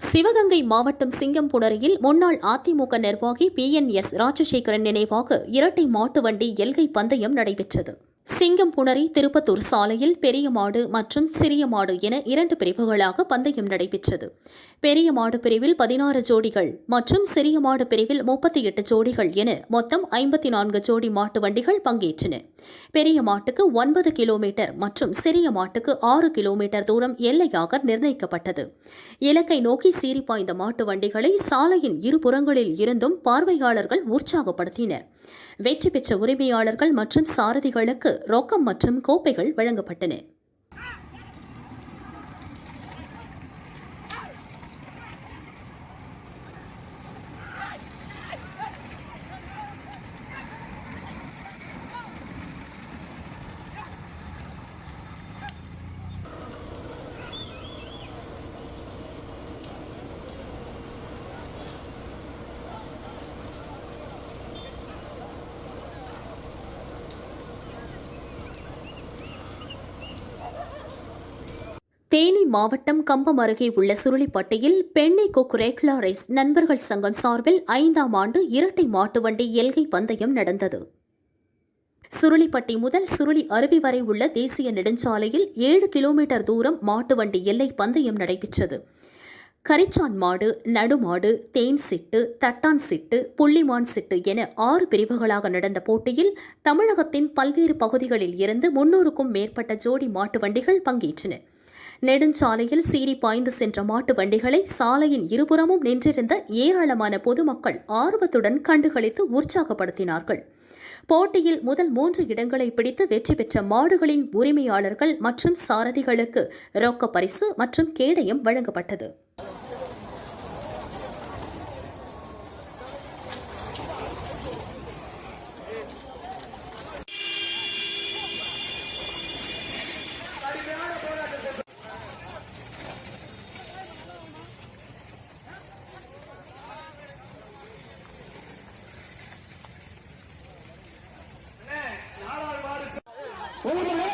சிவகங்கை மாவட்டம் சிங்கம்புணரியில் முன்னாள் அதிமுக நிர்வாகி பி என் எஸ் ராஜசேகரன் நினைவாக இரட்டை மாட்டு வண்டி எல்கை பந்தயம் நடைபெற்றது. சிங்கம்புணரி திருப்பத்தூர் சாலையில் பெரிய மாடு மற்றும் சிறிய மாடு என இரண்டு பிரிவுகளாக பந்தயம் நடைபெற்றது. பெரிய மாடு பிரிவில் பதினாறு ஜோடிகள் மற்றும் சிறிய மாடு பிரிவில் முப்பத்தி எட்டு ஜோடிகள் என மொத்தம் ஐம்பத்தி நான்கு ஜோடி மாட்டு வண்டிகள் பங்கேற்றன. பெரிய மாட்டுக்கு ஒன்பது கிலோமீட்டர் மற்றும் சிறிய மாட்டுக்கு ஆறு கிலோமீட்டர் தூரம் எல்லையாக நிர்ணயிக்கப்பட்டது. இலக்கை நோக்கி சீறி பாய்ந்த மாட்டு வண்டிகளை சாலையின் இருபுறங்களில் இருந்தும் பார்வையாளர்கள் உற்சாகப்படுத்தினர். வெற்றி பெற்ற உரிமையாளர்கள் மற்றும் சாரதிகளுக்கு ரொக்கம் மற்றும் கோப்பைகள் வழங்கப்பட்டன. தேனி மாவட்டம் கம்பம் அருகே உள்ள சுருளிப்பட்டியில் பெண்ணை கொக்குரேக்லா ரைஸ் நண்பர்கள் சங்கம் சார்பில் ஐந்தாம் ஆண்டு இரட்டை மாட்டு வண்டி எல்கை பந்தயம் நடந்தது. சுருளிப்பட்டி முதல் சுருளி அருவி வரை உள்ள தேசிய நெடுஞ்சாலையில் ஏழு கிலோமீட்டர் தூரம் மாட்டு வண்டி எல்லை பந்தயம் நடைபெற்றது. கரிச்சான் மாடு நடுமாடு தேன் சிட்டு தட்டான் சிட்டு புள்ளிமான் சிட்டு என ஆறு பிரிவுகளாக நடந்த போட்டியில் தமிழகத்தின் பல்வேறு பகுதிகளில் இருந்து முன்னூறுக்கும் மேற்பட்ட ஜோடி மாட்டு வண்டிகள் பங்கேற்றன. நெடுஞ்சாலையில் சீறி பாய்ந்து சென்ற மாட்டு வண்டிகளை சாலையின் இருபுறமும் நின்றிருந்த ஏராளமான பொதுமக்கள் ஆர்வத்துடன் கண்டுகளித்து உற்சாகப்படுத்தினார்கள். போட்டியில் முதல் மூன்று இடங்களை பிடித்து வெற்றி பெற்ற மாடுகளின் உரிமையாளர்கள் மற்றும் சாரதிகளுக்கு ரொக்க பரிசு மற்றும் கேடயம் வழங்கப்பட்டது. Over the